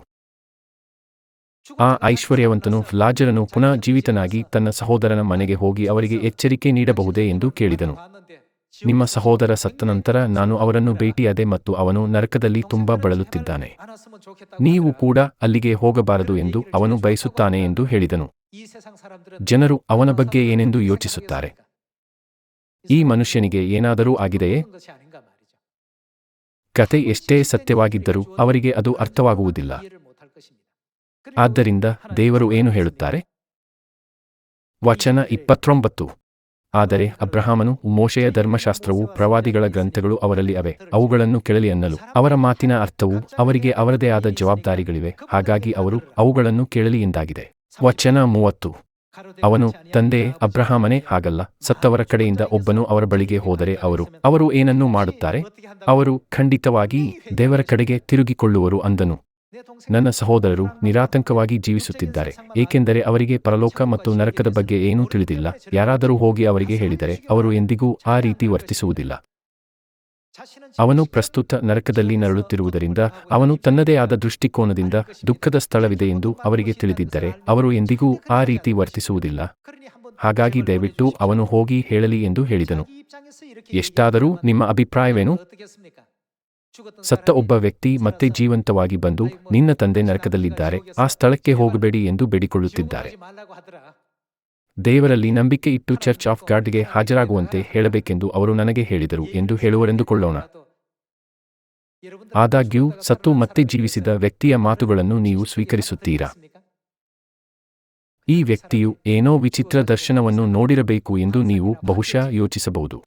ಆ ಐಶ್ವರ್ಯವಂತನು ಲಾಜರನು ಪುನಃ ಜೀವಿತನಾಗಿ ತನ್ನ ಸಹೋದರನ ಮನೆಗೆ ಹೋಗಿ ಅವರಿಗೆ ಎಚ್ಚರಿಕೆ ನೀಡಬಹುದೇ ಎಂದು ಕೇಳಿದನು. ನಿಮ್ಮ ಸಹೋದರ ಸತ್ತ ನಂತರ ನಾನು ಅವರನ್ನು ಭೇಟಿಯಾದೆ ಮತ್ತು ಅವನು ನರಕದಲ್ಲಿ ತುಂಬಾ ಬಳಲುತ್ತಿದ್ದಾನೆ. ನೀವು ಕೂಡ ಅಲ್ಲಿಗೆ ಹೋಗಬಾರದು ಎಂದು ಅವನು ಬಯಸುತ್ತಾನೆ ಎಂದು ಹೇಳಿದನು. ಜನರು ಅವನ ಬಗ್ಗೆ ಏನೆಂದು ಯೋಚಿಸುತ್ತಾರೆ. ಈ ಮನುಷ್ಯನಿಗೆ ಏನಾದರೂ ಆಗಿದೆಯೇ? ಕತೆ ಎಷ್ಟೇ ಸತ್ಯವಾಗಿದ್ದರೂ ಅವರಿಗೆ ಅದು ಅರ್ಥವಾಗುವುದಿಲ್ಲ. ಆದ್ದರಿಂದ ದೇವರು ಏನು ಹೇಳುತ್ತಾರೆ? ವಚನ ಇಪ್ಪತ್ತೊಂಬತ್ತು. ಆದರೆ ಅಬ್ರಹಾಮನು ಮೋಶೆಯ ಧರ್ಮಶಾಸ್ತ್ರವು ಪ್ರವಾದಿಗಳ ಗ್ರಂಥಗಳು ಅವರಲ್ಲಿ ಅವೆ, ಅವುಗಳನ್ನು ಕೆಳಲಿ ಅನ್ನಲು. ಅವರ ಮಾತಿನ ಅರ್ಥವು ಅವರಿಗೆ ಅವರದೇ ಆದ ಜವಾಬ್ದಾರಿಗಳಿವೆ, ಹಾಗಾಗಿ ಅವರು ಅವುಗಳನ್ನು ಕೇಳಲಿ ಎಂದಾಗಿದೆ. ವಚನ ಮೂವತ್ತು. ಅವನು ತಂದೆ ಅಬ್ರಹಾಮನೇ ಹಾಗಲ್ಲ, ಸತ್ತವರ ಕಡೆಯಿಂದ ಒಬ್ಬನು ಅವರ ಬಳಿಗೆ ಹೋದರೆ ಅವರು ಅವರು ಏನನ್ನೂ ಮಾಡುತ್ತಾರೆ? ಅವರು ಖಂಡಿತವಾಗಿ ದೇವರ ಕಡೆಗೆ ತಿರುಗಿಕೊಳ್ಳುವರು ಅಂದನು. ನನ್ನ ಸಹೋದರರು ನಿರಾತಂಕವಾಗಿ ಜೀವಿಸುತ್ತಿದ್ದಾರೆ, ಏಕೆಂದರೆ ಅವರಿಗೆ ಪರಲೋಕ ಮತ್ತು ನರಕದ ಬಗ್ಗೆ ಏನೂ ತಿಳಿದಿಲ್ಲ. ಯಾರಾದರೂ ಹೋಗಿ ಅವರಿಗೆ ಹೇಳಿದರೆ ಅವರು ಎಂದಿಗೂ ಆ ರೀತಿ ವರ್ತಿಸುವುದಿಲ್ಲ. ಅವನು ಪ್ರಸ್ತುತ ನರಕದಲ್ಲಿ ನರಳುತ್ತಿರುವುದರಿಂದ, ಅವನು ತನ್ನದೇ ಆದ ದೃಷ್ಟಿಕೋನದಿಂದ ದುಃಖದ ಸ್ಥಳವಿದೆ ಎಂದು ಅವರಿಗೆ ತಿಳಿದಿದ್ದರೆ, ಅವರು ಎಂದಿಗೂ ಆ ರೀತಿ ವರ್ತಿಸುವುದಿಲ್ಲ. ಹಾಗಾಗಿ ದಯವಿಟ್ಟು ಅವನು ಹೋಗಿ ಹೇಳಲಿ ಎಂದು ಹೇಳಿದನು. ಎಷ್ಟಾದರೂ ನಿಮ್ಮ ಅಭಿಪ್ರಾಯವೇನು? ಸತ್ತ ಒಬ್ಬ ವ್ಯಕ್ತಿ ಮತ್ತೆ ಜೀವಂತವಾಗಿ ಬಂದು ನಿನ್ನ ತಂದೆ ನರಕದಲ್ಲಿದ್ದಾರೆ. ಆ ಸ್ಥಳಕ್ಕೆ ಹೋಗಬೇಡಿ ಎಂದು ಬೇಡಿಕೊಳ್ಳುತ್ತಿದ್ದಾರೆ. ದೇವರಲ್ಲಿ ನಂಬಿಕೆ ಇಟ್ಟು ಚರ್ಚ್ ಆಫ್ ಗಾಡ್ಗೆ ಹಾಜರಾಗುವಂತೆ ಹೇಳಬೇಕೆಂದು ಅವರು ನನಗೆ ಹೇಳಿದರು ಎಂದು ಹೇಳುವರೆಂದುಕೊಳ್ಳೋಣ. ಆದಾಗ್ಯೂ, ಸತ್ತು ಮತ್ತೆ ಜೀವಿಸಿದ ವ್ಯಕ್ತಿಯ ಮಾತುಗಳನ್ನು ನೀವು ಸ್ವೀಕರಿಸುತ್ತೀರಾ? ಈ ವ್ಯಕ್ತಿಯು ಏನೋ ವಿಚಿತ್ರ ದರ್ಶನವನ್ನು ನೋಡಿರಬೇಕು ಎಂದು ನೀವು ಬಹುಶಃ ಯೋಚಿಸಬಹುದು.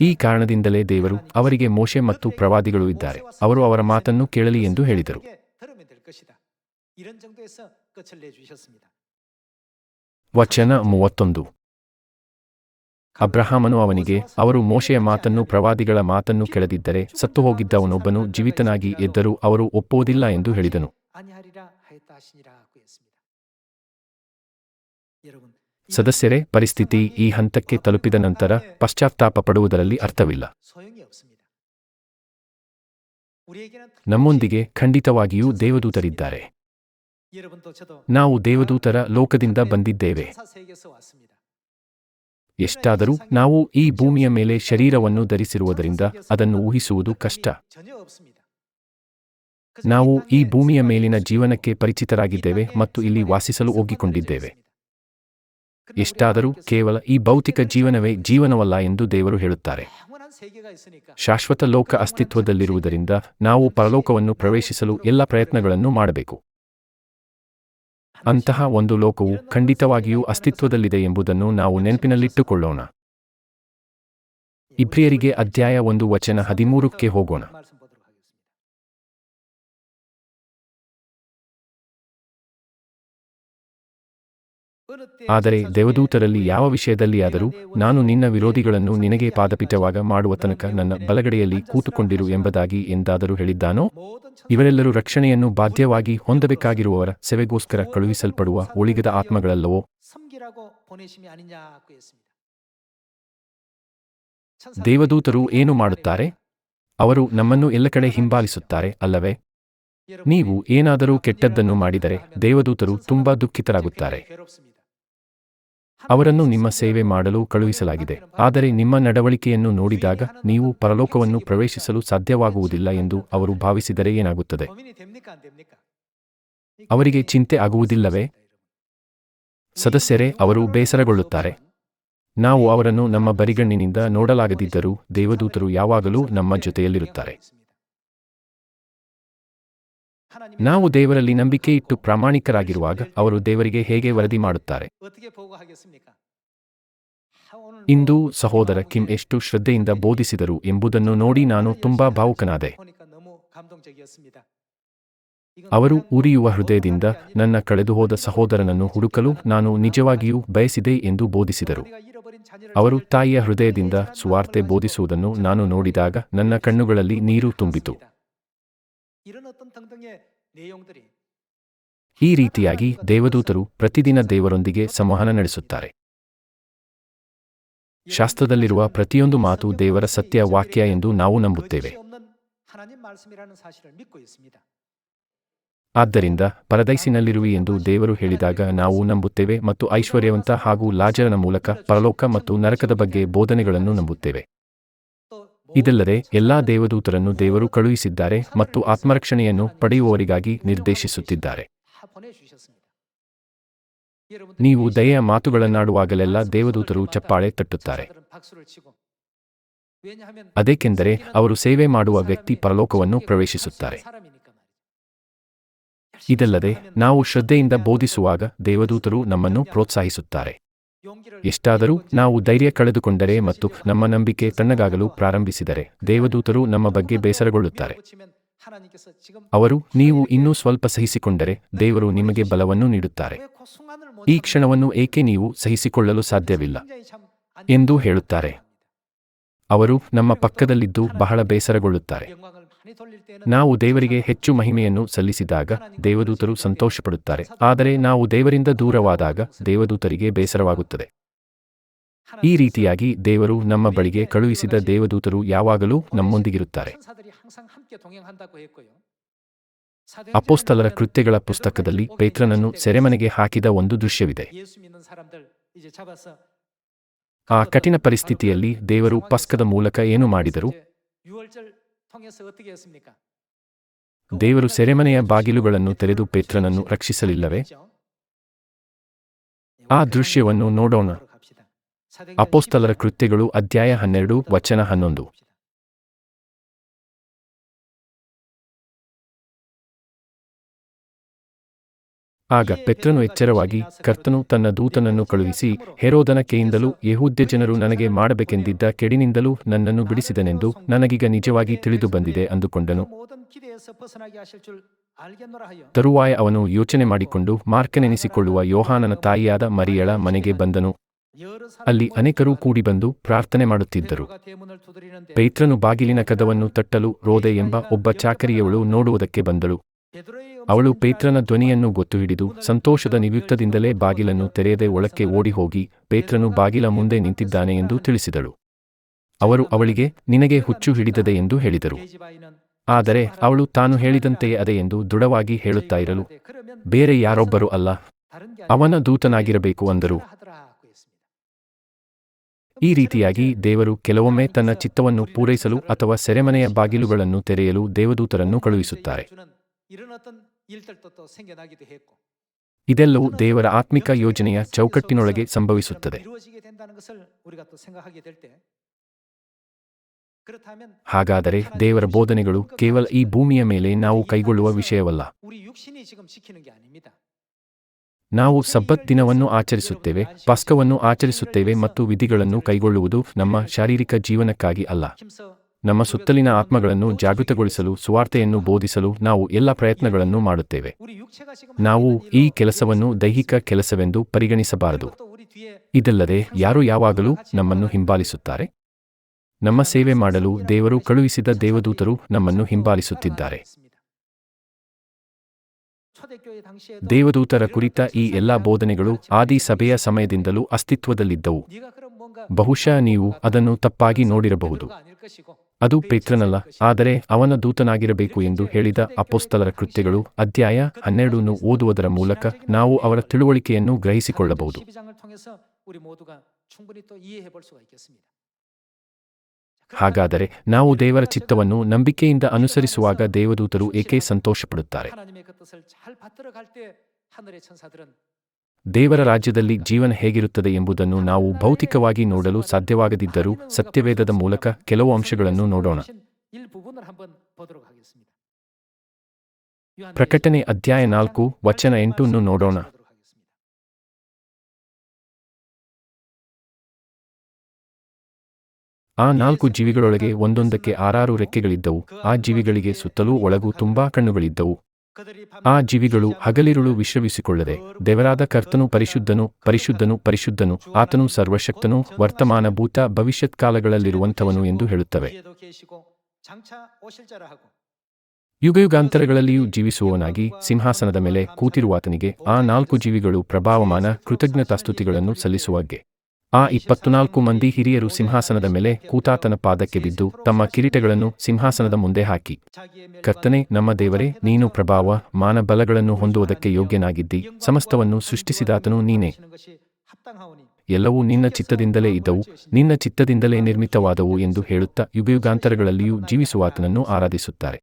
ಈ ಕಾರಣದಿಂದಲೇ ದೇವರು ಅವರಿಗೆ ಮೋಶೆ ಮತ್ತು ಪ್ರವಾದಿಗಳು ಇದ್ದಾರೆ. ಅವರು ಅವರ ಮಾತನ್ನು ಕೇಳಲಿ ಎಂದು ಹೇಳಿದರು. ವಚನ ಮೂವತ್ತೊಂದು. ಅಬ್ರಹಾಮನು ಅವನಿಗೆ, ಅವರು ಮೋಶೆಯ ಮಾತನ್ನು ಪ್ರವಾದಿಗಳ ಮಾತನ್ನು ಕೆಳದಿದ್ದರೆ ಸತ್ತು ಹೋಗಿದ್ದವನೊಬ್ಬನು ಜೀವಿತನಾಗಿ ಎದ್ದರೂ ಅವರು ಒಪ್ಪುವುದಿಲ್ಲ ಎಂದು ಹೇಳಿದನು. ಸದಸ್ಯರೇ, ಪರಿಸ್ಥಿತಿ ಈ ಹಂತಕ್ಕೆ ತಲುಪಿದ ನಂತರ ಪಶ್ಚಾತ್ತಾಪ ಪಡುವುದರಲ್ಲಿ ಅರ್ಥವಿಲ್ಲ. ನಮ್ಮೊಂದಿಗೆ ಖಂಡಿತವಾಗಿಯೂ ದೇವದೂತರಿದ್ದಾರೆ. ನಾವು ದೇವದೂತರ ಲೋಕದಿಂದ ಬಂದಿದ್ದೇವೆ. ಎಷ್ಟಾದರೂ ನಾವು ಈ ಭೂಮಿಯ ಮೇಲೆ ಶರೀರವನ್ನು ಧರಿಸಿರುವುದರಿಂದ ಅದನ್ನು ಊಹಿಸುವುದು ಕಷ್ಟ. ನಾವು ಈ ಭೂಮಿಯ ಮೇಲಿನ ಜೀವನಕ್ಕೆ ಪರಿಚಿತರಾಗಿದ್ದೇವೆ ಮತ್ತು ಇಲ್ಲಿ ವಾಸಿಸಲು ಹೋಗಿಕೊಂಡಿದ್ದೇವೆ. ಇಷ್ಟಾದರೂ ಕೇವಲ ಈ ಭೌತಿಕ ಜೀವನವೇ ಜೀವನವಲ್ಲ ಎಂದು ದೇವರು ಹೇಳುತ್ತಾರೆ. ಶಾಶ್ವತ ಲೋಕ ಅಸ್ತಿತ್ವದಲ್ಲಿರುವುದರಿಂದ ನಾವು ಪರಲೋಕವನ್ನು ಪ್ರವೇಶಿಸಲು ಎಲ್ಲ ಪ್ರಯತ್ನಗಳನ್ನು ಮಾಡಬೇಕು. ಅಂತಹ ಒಂದು ಲೋಕವು ಖಂಡಿತವಾಗಿಯೂ ಅಸ್ತಿತ್ವದಲ್ಲಿದೆ ಎಂಬುದನ್ನು ನಾವು ನೆನಪಿನಲ್ಲಿಟ್ಟುಕೊಳ್ಳೋಣ. ಇಬ್ರಿಯರಿಗೆ ಅಧ್ಯಾಯ ಒಂದು ವಚನ ಹದಿಮೂರಕ್ಕೆ ಹೋಗೋಣ. ಆದರೆ ದೇವದೂತರಲ್ಲಿ ಯಾವ ವಿಷಯದಲ್ಲಿ ಆದರೂ ನಾನು ನಿನ್ನ ವಿರೋಧಿಗಳನ್ನು ನಿನಗೆ ಪಾದಪೀಠವಾಗ ಮಾಡುವ ತನಕ ನನ್ನ ಬಲಗಡೆಯಲ್ಲಿ ಕೂತುಕೊಂಡಿರು ಎಂಬುದಾಗಿ ಎಂದಾದರೂ ಹೇಳಿದ್ದಾನೋ? ಇವರೆಲ್ಲರೂ ರಕ್ಷಣೆಯನ್ನು ಬಾಧ್ಯವಾಗಿ ಹೊಂದಬೇಕಾಗಿರುವವರ ಸೆವೆಗೋಸ್ಕರ ಕಳುಹಿಸಲ್ಪಡುವ ಉಳಿಗದ ಆತ್ಮಗಳಲ್ಲವೋ? ದೇವದೂತರು ಏನು ಮಾಡುತ್ತಾರೆ? ಅವರು ನಮ್ಮನ್ನು ಎಲ್ಲ ಕಡೆ ಹಿಂಬಾಲಿಸುತ್ತಾರೆ ಅಲ್ಲವೇ? ನೀವು ಏನಾದರೂ ಕೆಟ್ಟದ್ದನ್ನು ಮಾಡಿದರೆ ದೇವದೂತರು ತುಂಬಾ ದುಃಖಿತರಾಗುತ್ತಾರೆ. ಅವರನ್ನು ನಿಮ್ಮ ಸೇವೆ ಮಾಡಲು ಕಳುಹಿಸಲಾಗಿದೆ. ಆದರೆ ನಿಮ್ಮ ನಡವಳಿಕೆಯನ್ನು ನೋಡಿದಾಗ ನೀವು ಪರಲೋಕವನ್ನು ಪ್ರವೇಶಿಸಲು ಸಾಧ್ಯವಾಗುವುದಿಲ್ಲ ಎಂದು ಅವರು ಭಾವಿಸಿದರೆ ಏನಾಗುತ್ತದೆ? ಅವರಿಗೆ ಚಿಂತೆ ಆಗುವುದಿಲ್ಲವೇ? ಸದಸ್ಯರೇ, ಅವರು ಬೇಸರಗೊಳ್ಳುತ್ತಾರೆ. ನಾವು ಅವರನ್ನು ನಮ್ಮ ಬರಿಗಣ್ಣಿನಿಂದ ನೋಡಲಾಗದಿದ್ದರೂ ದೇವದೂತರು ಯಾವಾಗಲೂ ನಮ್ಮ ಜೊತೆಯಲ್ಲಿರುತ್ತಾರೆ. ನಾವು ದೇವರಲ್ಲಿ ನಂಬಿಕೆ ಇಟ್ಟು ಪ್ರಾಮಾಣಿಕರಾಗಿರುವಾಗ ಅವರು ದೇವರಿಗೆ ಹೇಗೆ ವರದಿ ಮಾಡುತ್ತಾರೆ? ಇಂದು ಸಹೋದರ ಕಿಮ್ ಎಷ್ಟು ಶ್ರದ್ಧೆಯಿಂದ ಬೋಧಿಸಿದರು ಎಂಬುದನ್ನು ನೋಡಿ ನಾನು ತುಂಬಾ ಭಾವುಕನಾದೆ. ಅವರು ಉರಿಯುವ ಹೃದಯದಿಂದ ನನ್ನ ಕಳೆದುಹೋದ ಸಹೋದರನನ್ನು ಹುಡುಕಲು ನಾನು ನಿಜವಾಗಿಯೂ ಬಯಸಿದೆ ಎಂದು ಬೋಧಿಸಿದರು. ಅವರು ತಾಯಿಯ ಹೃದಯದಿಂದ ಸುವಾರ್ತೆ ಬೋಧಿಸುವುದನ್ನು ನಾನು ನೋಡಿದಾಗ ನನ್ನ ಕಣ್ಣುಗಳಲ್ಲಿ ನೀರು ತುಂಬಿತು. ಈ ರೀತಿಯಾಗಿ ದೇವದೂತರು ಪ್ರತಿದಿನ ದೇವರೊಂದಿಗೆ ಸಂವಹನ ನಡೆಸುತ್ತಾರೆ. ಶಾಸ್ತ್ರದಲ್ಲಿರುವ ಪ್ರತಿಯೊಂದು ಮಾತು ದೇವರ ಸತ್ಯ ವಾಕ್ಯ ಎಂದು ನಾವು ನಂಬುತ್ತೇವೆ. ಆದ್ದರಿಂದ ಪರದೈಸಿನಲ್ಲಿರುವಿ ಎಂದು ದೇವರು ಹೇಳಿದಾಗ ನಾವು ನಂಬುತ್ತೇವೆ ಮತ್ತು ಐಶ್ವರ್ಯವಂತ ಹಾಗೂ ಲಾಜರನ ಮೂಲಕ ಪರಲೋಕ ಮತ್ತು ನರಕದ ಬಗ್ಗೆ ಬೋಧನೆಗಳನ್ನು ನಂಬುತ್ತೇವೆ. ಇದಲ್ಲದೆ ಎಲ್ಲಾ ದೇವದೂತರನ್ನು ದೇವರು ಕಳುಹಿಸಿದ್ದಾರೆ ಮತ್ತು ಆತ್ಮರಕ್ಷಣೆಯನ್ನು ಪಡೆಯುವವರಿಗಾಗಿ ನಿರ್ದೇಶಿಸುತ್ತಿದ್ದಾರೆ. ನೀವು ದಯೆಯ ಮಾತುಗಳನ್ನಾಡುವಾಗಲೆಲ್ಲ ದೇವದೂತರು ಚಪ್ಪಾಳೆ ತಟ್ಟುತ್ತಾರೆ. ಅದೇಕೆಂದರೆ ಅವರು ಸೇವೆ ಮಾಡುವ ವ್ಯಕ್ತಿ ಪರಲೋಕವನ್ನು ಪ್ರವೇಶಿಸುತ್ತಾರೆ. ಇದಲ್ಲದೆ ನಾವು ಶ್ರದ್ಧೆಯಿಂದ ಬೋಧಿಸುವಾಗ ದೇವದೂತರು ನಮ್ಮನ್ನು ಪ್ರೋತ್ಸಾಹಿಸುತ್ತಾರೆ. ಎಷ್ಟಾದರೂ ನಾವು ಧೈರ್ಯ ಕಳೆದುಕೊಂಡರೆ ಮತ್ತು ನಮ್ಮ ನಂಬಿಕೆ ತಣ್ಣಗಾಗಲು ಪ್ರಾರಂಭಿಸಿದರೆ ದೇವದೂತರು ನಮ್ಮ ಬಗ್ಗೆ ಬೇಸರಗೊಳ್ಳುತ್ತಾರೆ. ಅವರು ನೀವು ಇನ್ನೂ ಸ್ವಲ್ಪ ಸಹಿಸಿಕೊಂಡರೆ ದೇವರು ನಿಮಗೆ ಬಲವನ್ನು ನೀಡುತ್ತಾರೆ. ಈ ಕ್ಷಣವನ್ನು ಏಕೆ ನೀವು ಸಹಿಸಿಕೊಳ್ಳಲು ಸಾಧ್ಯವಿಲ್ಲ ಎಂದು ಹೇಳುತ್ತಾರೆ. ಅವರು ನಮ್ಮ ಪಕ್ಕದಲ್ಲಿದ್ದು ಬಹಳ ಬೇಸರಗೊಳ್ಳುತ್ತಾರೆ. ನಾವು ದೇವರಿಗೆ ಹೆಚ್ಚು ಮಹಿಮೆಯನ್ನು ಸಲ್ಲಿಸಿದಾಗ ದೇವದೂತರು ಸಂತೋಷಪಡುತ್ತಾರೆ. ಆದರೆ ನಾವು ದೇವರಿಂದ ದೂರವಾದಾಗ ದೇವದೂತರಿಗೆ ಬೇಸರವಾಗುತ್ತದೆ. ಈ ರೀತಿಯಾಗಿ ದೇವರು ನಮ್ಮ ಬಳಿಗೆ ಕಳುಹಿಸಿದ ದೇವದೂತರು ಯಾವಾಗಲೂ ನಮ್ಮೊಂದಿಗಿರುತ್ತಾರೆ. ಅಪೋಸ್ತಲರ ಕೃತ್ಯಗಳ ಪುಸ್ತಕದಲ್ಲಿ ಪೇತ್ರನನ್ನು ಸೆರೆಮನೆಗೆ ಹಾಕಿದ ಒಂದು ದೃಶ್ಯವಿದೆ. ಆ ಕಠಿಣ ಪರಿಸ್ಥಿತಿಯಲ್ಲಿ ದೇವರು ಪಸ್ಕದ ಮೂಲಕ ಏನು ಮಾಡಿದರು? ದೇವರು ಸೆರೆಮನೆಯ ಬಾಗಿಲುಗಳನ್ನು ತೆರೆದು ಪೇತ್ರನನ್ನು ರಕ್ಷಿಸಲಿಲ್ಲವೇ? ಆ ದೃಶ್ಯವನ್ನು ನೋಡೋಣ. ಅಪೋಸ್ತಲರ ಕೃತ್ಯಗಳು ಅಧ್ಯಾಯ ಹನ್ನೆರಡು, ವಚನ ಹನ್ನೊಂದು. ಆಗ ಪೆತ್ರನು ಎಚ್ಚರವಾಗಿ, ಕರ್ತನು ತನ್ನ ದೂತನನ್ನು ಕಳುಹಿಸಿ, ಹೆರೋದನ ಕೆಯಿಂದಲೂ ಯಹೂದ್ಯ ಜನರು ನನಗೆ ಮಾಡಬೇಕೆಂದಿದ್ದ ಕೆಡಿನಿಂದಲೂ ನನ್ನನ್ನು ಬಿಡಿಸಿದನೆಂದು ನನಗೀಗ ನಿಜವಾಗಿ ತಿಳಿದು ಬಂದಿದೆ, ಅಂದುಕೊಂಡನು. ತರುವಾಯ ಅವನು ಯೋಚನೆ ಮಾಡಿಕೊಂಡು ಮಾರ್ಕನೆನಿಸಿಕೊಳ್ಳುವ ಯೋಹಾನನ ತಾಯಿಯಾದ ಮರಿಯಳ ಮನೆಗೆ ಬಂದನು. ಅಲ್ಲಿ ಅನೇಕರು ಕೂಡಿಬಂದು ಪ್ರಾರ್ಥನೆ ಮಾಡುತ್ತಿದ್ದರು. ಪೈತ್ರನು ಬಾಗಿಲಿನ ಕದವನ್ನು ತಟ್ಟಲು ರೋದೆ ಎಂಬ ಒಬ್ಬ ಚಾಕರಿಯವಳು ನೋಡುವುದಕ್ಕೆ ಬಂದಳು. ಅವಳು ಪೇತ್ರನ ಧ್ವನಿಯನ್ನು ಗೊತ್ತುಹಿಡಿದು ಸಂತೋಷದ ನಿವೃತ್ತದಿಂದಲೇ ಬಾಗಿಲನ್ನು ತೆರೆಯದೆ ಒಳಕ್ಕೆ ಓಡಿಹೋಗಿ ಪೇತ್ರನು ಬಾಗಿಲ ಮುಂದೆ ನಿಂತಿದ್ದಾನೆ ಎಂದು ತಿಳಿಸಿದಳು. ಅವರು ಅವಳಿಗೆ, ನಿನಗೆ ಹುಚ್ಚು ಹಿಡಿದದೆ ಎಂದು ಹೇಳಿದರು. ಆದರೆ ಅವಳು ತಾನು ಹೇಳಿದಂತೆಯೇ ಅದೇ ಎಂದು ದೃಢವಾಗಿ ಹೇಳುತ್ತಾ ಇರಲು. ಬೇರೆ ಯಾರೊಬ್ಬರೂ ಅಲ್ಲ. ಅವನ ದೂತನಾಗಿರಬೇಕು ಅಂದರು. ಈ ರೀತಿಯಾಗಿ ದೇವರು ಕೆಲವೊಮ್ಮೆ ತನ್ನ ಚಿತ್ತವನ್ನು ಪೂರೈಸಲು ಅಥವಾ ಸೆರೆಮನೆಯ ಬಾಗಿಲುಗಳನ್ನು ತೆರೆಯಲು ದೇವದೂತರನ್ನು ಕಳುಹಿಸುತ್ತಾರೆ. ಇದೆಲ್ಲವೂ ದೇವರ ಆತ್ಮಿಕ ಯೋಜನೆಯ ಚೌಕಟ್ಟಿನೊಳಗೆ ಸಂಭವಿಸುತ್ತದೆ. ಹಾಗಾದರೆ ದೇವರ ಬೋಧನೆಗಳು ಕೇವಲ ಈ ಭೂಮಿಯ ಮೇಲೆ ನಾವು ಕೈಗೊಳ್ಳುವ ವಿಷಯವಲ್ಲ. ನಾವು ಸಬ್ಬತ್ ದಿನವನ್ನು ಆಚರಿಸುತ್ತೇವೆ ಪಸ್ಕವನ್ನು ಆಚರಿಸುತ್ತೇವೆ ಮತ್ತು ವಿಧಿಗಳನ್ನು ಕೈಗೊಳ್ಳುವುದು ನಮ್ಮ ಶಾರೀರಿಕ ಜೀವನಕ್ಕಾಗಿ ಅಲ್ಲ. ನಮ್ಮ ಸುತ್ತಲಿನ ಆತ್ಮಗಳನ್ನು ಜಾಗೃತಗೊಳಿಸಲು, ಸುವಾರ್ತೆಯನ್ನು ಬೋಧಿಸಲು ನಾವು ಎಲ್ಲ ಪ್ರಯತ್ನಗಳನ್ನು ಮಾಡುತ್ತೇವೆ. ನಾವು ಈ ಕೆಲಸವನ್ನು ದೈಹಿಕ ಕೆಲಸವೆಂದು ಪರಿಗಣಿಸಬಾರದು. ಇದಲ್ಲದೆ ಯಾರು ಯಾವಾಗಲೂ ನಮ್ಮನ್ನು ಹಿಂಬಾಲಿಸುತ್ತಾರೆ. ನಮ್ಮ ಸೇವೆ ಮಾಡಲು ದೇವರು ಕಳುಹಿಸಿದ ದೇವದೂತರು ನಮ್ಮನ್ನು ಹಿಂಬಾಲಿಸುತ್ತಿದ್ದಾರೆ. ದೇವದೂತರ ಕುರಿತ ಈ ಎಲ್ಲಾ ಬೋಧನೆಗಳು ಆದಿ ಸಭೆಯ ಸಮಯದಿಂದಲೂ ಅಸ್ತಿತ್ವದಲ್ಲಿದ್ದವು. ಬಹುಶಃ ನೀವು ಅದನ್ನು ತಪ್ಪಾಗಿ ನೋಡಿರಬಹುದು. ಅದು ಪೇತ್ರನಲ್ಲ, ಆದರೆ ಅವನ ದೂತನಾಗಿರಬೇಕು ಎಂದು ಹೇಳಿದ ಅಪೋಸ್ತಲರ ಕೃತ್ಯಗಳು ಅಧ್ಯಾಯ ಹನ್ನೆರಡನ್ನು ಓದುವುದರ ಮೂಲಕ ನಾವು ಅವರ ತಿಳುವಳಿಕೆಯನ್ನು ಗ್ರಹಿಸಿಕೊಳ್ಳಬಹುದು. ಹಾಗಾದರೆ ನಾವು ದೇವರ ಚಿತ್ತವನ್ನು ನಂಬಿಕೆಯಿಂದ ಅನುಸರಿಸುವಾಗ ದೇವದೂತರು ಏಕೆ ಸಂತೋಷಪಡುತ್ತಾರೆ? ದೇವರ ರಾಜ್ಯದಲ್ಲಿ ಜೀವನ ಹೇಗಿರುತ್ತದೆ ಎಂಬುದನ್ನು ನಾವು ಭೌತಿಕವಾಗಿ ನೋಡಲು ಸಾಧ್ಯವಾಗದಿದ್ದರೂ ಸತ್ಯವೇದದ ಮೂಲಕ ಕೆಲವು ಅಂಶಗಳನ್ನು ನೋಡೋಣ. ಪ್ರಕಟಣೆ ಅಧ್ಯಾಯ ನಾಲ್ಕು, ವಚನ ಎಂಟನ್ನು ನೋಡೋಣ. ಆ ನಾಲ್ಕು ಜೀವಿಗಳೊಳಗೆ ಒಂದೊಂದಕ್ಕೆ ಆರಾರು ರೆಕ್ಕೆಗಳಿದ್ದವು. ಆ ಜೀವಿಗಳಿಗೆ ಸುತ್ತಲೂ ಒಳಗೂ ತುಂಬಾ ಕಣ್ಣುಗಳಿದ್ದವು. ಆ ಜೀವಿಗಳು ಹಗಲಿರುಳು ವಿಶ್ರಮಿಸಿಕೊಳ್ಳದೆ ದೇವರಾದ ಕರ್ತನು ಪರಿಶುದ್ಧನು ಪರಿಶುದ್ಧನು ಪರಿಶುದ್ಧನು ಆತನು ಸರ್ವಶಕ್ತನು ವರ್ತಮಾನ ಭೂತ ಭವಿಷ್ಯತ್ ಕಾಲಗಳಲ್ಲಿರುವಂಥವನು ಎಂದು ಹೇಳುತ್ತವೆ. ಯುಗಯುಗಾಂತರಗಳಲ್ಲಿಯೂ ಜೀವಿಸುವವನಾಗಿ ಸಿಂಹಾಸನದ ಮೇಲೆ ಕೂತಿರುವಾತನಿಗೆ ಆ ನಾಲ್ಕು ಜೀವಿಗಳು ಪ್ರಭಾವಮಾನ ಕೃತಜ್ಞತಾಸ್ತುತಿಗಳನ್ನು ಸಲ್ಲಿಸುವಾಗೆ ಆ ಇಪ್ಪತ್ತನಾಲ್ಕು ಮಂದಿ ಹಿರಿಯರು ಸಿಂಹಾಸನದ ಮೇಲೆ ಕೂತಾತನ ಪಾದಕ್ಕೆ ಬಿದ್ದು ತಮ್ಮ ಕಿರೀಟಗಳನ್ನು ಸಿಂಹಾಸನದ ಮುಂದೆ ಹಾಕಿ. ಕರ್ತನೆ, ನಮ್ಮ ದೇವರೇ, ನೀನು ಪ್ರಭಾವ, ಮಾನಬಲಗಳನ್ನು ಹೊಂದುವುದಕ್ಕೆ ಯೋಗ್ಯನಾಗಿದ್ದಿ. ಸಮಸ್ತವನ್ನು ಸೃಷ್ಟಿಸಿದಾತನು ನೀನೇ. ಎಲ್ಲವೂ ನಿನ್ನ ಚಿತ್ತದಿಂದಲೇ ಇದ್ದವು. ನಿನ್ನ ಚಿತ್ತದಿಂದಲೇ ನಿರ್ಮಿತವಾದವು ಎಂದು ಹೇಳುತ್ತಾ ಯುಗಯುಗಾಂತರಗಳಲ್ಲಿಯೂ ಜೀವಿಸುವಾತನನ್ನು ಆರಾಧಿಸುತ್ತಾರೆ.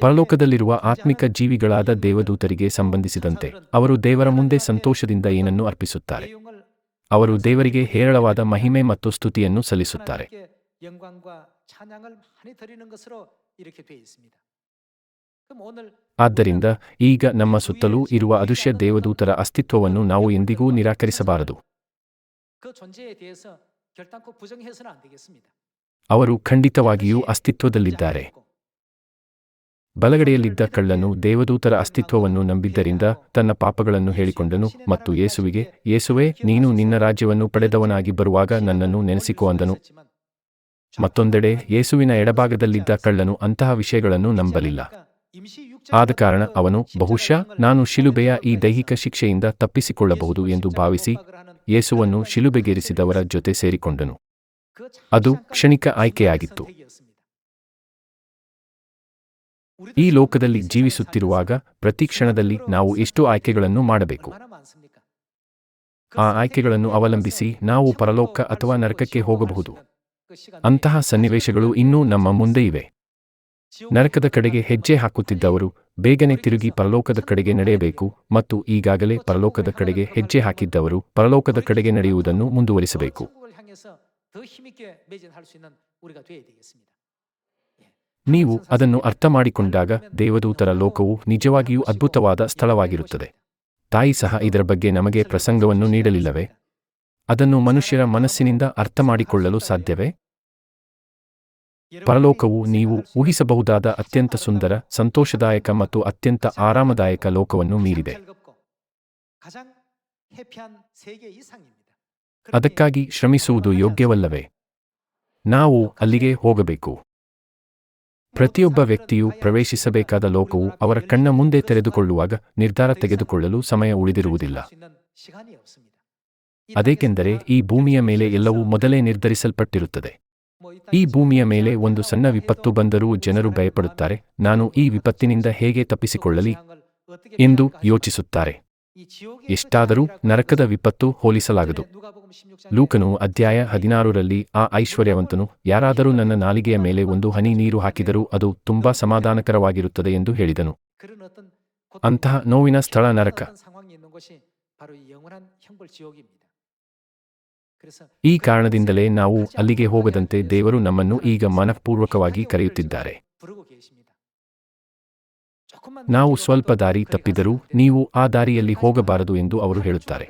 ಪರಲೋಕದಲ್ಲಿರುವ ಆತ್ಮಿಕ ಜೀವಿಗಳಾದ ದೇವದೂತರಿಗೆ ಸಂಬಂಧಿಸಿದಂತೆ ಅವರು ದೇವರ ಮುಂದೆ ಸಂತೋಷದಿಂದ ಏನನ್ನು ಅರ್ಪಿಸುತ್ತಾರೆ? ಅವರು ದೇವರಿಗೆ ಹೇರಳವಾದ ಮಹಿಮೆ ಮತ್ತು ಸ್ತುತಿಯನ್ನು ಸಲ್ಲಿಸುತ್ತಾರೆ. ಆದ್ದರಿಂದ ಈಗ ನಮ್ಮ ಸುತ್ತಲೂ ಇರುವ ಅದೃಶ್ಯ ದೇವದೂತರ ಅಸ್ತಿತ್ವವನ್ನು ನಾವು ಎಂದಿಗೂ ನಿರಾಕರಿಸಬಾರದು. ಅವರು ಖಂಡಿತವಾಗಿಯೂ ಅಸ್ತಿತ್ವದಲ್ಲಿದ್ದಾರೆ. ಬಲಗಡೆಯಲ್ಲಿದ್ದ ಕಳ್ಳನು ದೇವದೂತರ ಅಸ್ತಿತ್ವವನ್ನು ನಂಬಿದ್ದರಿಂದ ತನ್ನ ಪಾಪಗಳನ್ನು ಹೇಳಿಕೊಂಡನು ಮತ್ತು ಯೇಸುವಿಗೆ, ಯೇಸುವೆ, ನೀನು ನಿನ್ನ ರಾಜ್ಯವನ್ನು ಪಡೆದವನಾಗಿ ಬರುವಾಗ ನನ್ನನ್ನು ನೆನೆಸಿಕೊ ಅಂದನು. ಮತ್ತೊಂದೆಡೆ, ಯೇಸುವಿನ ಎಡಭಾಗದಲ್ಲಿದ್ದ ಕಳ್ಳನು ಅಂತಹ ವಿಷಯಗಳನ್ನು ನಂಬಲಿಲ್ಲ. ಆದ ಕಾರಣ ಅವನು, ಬಹುಶಃ ನಾನು ಶಿಲುಬೆಯ ಈ ದೈಹಿಕ ಶಿಕ್ಷೆಯಿಂದ ತಪ್ಪಿಸಿಕೊಳ್ಳಬಹುದು ಎಂದು ಭಾವಿಸಿ ಯೇಸುವನ್ನು ಶಿಲುಬೆಗೇರಿಸಿದವರ ಜೊತೆ ಸೇರಿಕೊಂಡನು. ಅದು ಕ್ಷಣಿಕ ಆಯ್ಕೆಯಾಗಿತ್ತು. ಈ ಲೋಕದಲ್ಲಿ ಜೀವಿಸುತ್ತಿರುವಾಗ ಪ್ರತಿ ಕ್ಷಣದಲ್ಲಿ ನಾವು ಎಷ್ಟು ಆಯ್ಕೆಗಳನ್ನು ಮಾಡಬೇಕು. ಆ ಆಯ್ಕೆಗಳನ್ನು ಅವಲಂಬಿಸಿ ನಾವು ಪರಲೋಕ ಅಥವಾ ನರಕಕ್ಕೆ ಹೋಗಬಹುದು. ಅಂತಹ ಸನ್ನಿವೇಶಗಳು ಇನ್ನೂ ನಮ್ಮ ಮುಂದೆ ಇವೆ. ನರಕದ ಕಡೆಗೆ ಹೆಜ್ಜೆ ಹಾಕುತ್ತಿದ್ದವರು ಬೇಗನೆ ತಿರುಗಿ ಪರಲೋಕದ ಕಡೆಗೆ ನಡೆಯಬೇಕು ಮತ್ತು ಈಗಾಗಲೇ ಪರಲೋಕದ ಕಡೆಗೆ ಹೆಜ್ಜೆ ಹಾಕಿದ್ದವರು ಪರಲೋಕದ ಕಡೆಗೆ ನಡೆಯುವುದನ್ನು ಮುಂದುವರಿಸಬೇಕು. ನೀವು ಅದನ್ನು ಅರ್ಥ ಮಾಡಿಕೊಂಡಾಗ ದೇವದೂತರ ಲೋಕವು ನಿಜವಾಗಿಯೂ ಅದ್ಭುತವಾದ ಸ್ಥಳವಾಗಿರುತ್ತದೆ. ತಾಯಿ ಸಹ ಇದರ ಬಗ್ಗೆ ನಮಗೆ ಪ್ರಸಂಗವನ್ನು ನೀಡಲಿಲ್ಲವೇ? ಅದನ್ನು ಮನುಷ್ಯರ ಮನಸ್ಸಿನಿಂದ ಅರ್ಥ ಮಾಡಿಕೊಳ್ಳಲು ಸಾಧ್ಯವೇ? ಪರಲೋಕವು ನೀವು ಊಹಿಸಬಹುದಾದ ಅತ್ಯಂತ ಸುಂದರ, ಸಂತೋಷದಾಯಕ ಮತ್ತು ಅತ್ಯಂತ ಆರಾಮದಾಯಕ ಲೋಕವನ್ನು ಮೀರಿದೆ. ಅದಕ್ಕಾಗಿ ಶ್ರಮಿಸುವುದು ಯೋಗ್ಯವಲ್ಲವೇ? ನಾವು ಅಲ್ಲಿಗೆ ಹೋಗಬೇಕು. ಪ್ರತಿಯೊಬ್ಬ ವ್ಯಕ್ತಿಯು ಪ್ರವೇಶಿಸಬೇಕಾದ ಲೋಕವು ಅವರ ಕಣ್ಣ ಮುಂದೆ ತೆರೆದುಕೊಳ್ಳುವಾಗ ನಿರ್ಧಾರ ತೆಗೆದುಕೊಳ್ಳಲು ಸಮಯ ಉಳಿದಿರುವುದಿಲ್ಲ. ಅದೇಕೆಂದರೆ ಈ ಭೂಮಿಯ ಮೇಲೆ ಎಲ್ಲವೂ ಮೊದಲೇ ನಿರ್ಧರಿಸಲ್ಪಟ್ಟಿರುತ್ತದೆ. ಈ ಭೂಮಿಯ ಮೇಲೆ ಒಂದು ಸಣ್ಣ ವಿಪತ್ತು ಬಂದರೂ ಜನರು ಭಯಪಡುತ್ತಾರೆ, ನಾನು ಈ ವಿಪತ್ತಿನಿಂದ ಹೇಗೆ ತಪ್ಪಿಸಿಕೊಳ್ಳಲಿ? ಎಂದು ಯೋಚಿಸುತ್ತಾರೆ. ಎಷ್ಟಾದರೂ ನರಕದ ವಿಪತ್ತು ಹೋಲಿಸಲಾಗದು. ಲೂಕನು ಅಧ್ಯಾಯ ಹದಿನಾರರಲ್ಲಿ ಆ ಐಶ್ವರ್ಯವಂತನು ಯಾರಾದರೂ ನನ್ನ ನಾಲಿಗೆಯ ಮೇಲೆ ಒಂದು ಹನಿ ನೀರು ಹಾಕಿದರೂ ಅದು ತುಂಬಾ ಸಮಾಧಾನಕರವಾಗಿರುತ್ತದೆ ಎಂದು ಹೇಳಿದನು. ಅಂತಹ ನೋವಿನ ಸ್ಥಳ ನರಕ. ಈ ಕಾರಣದಿಂದಲೇ ನಾವು ಅಲ್ಲಿಗೆ ಹೋಗದಂತೆ ದೇವರು ನಮ್ಮನ್ನು ಈಗ ಮನಃಪೂರ್ವಕವಾಗಿ ಕರೆಯುತ್ತಿದ್ದಾರೆ. ನಾವು ಸ್ವಲ್ಪ ದಾರಿ ತಪ್ಪಿದರೂ ನೀವು ಆ ದಾರಿಯಲ್ಲಿ ಹೋಗಬಾರದು ಎಂದು ಅವರು ಹೇಳುತ್ತಾರೆ.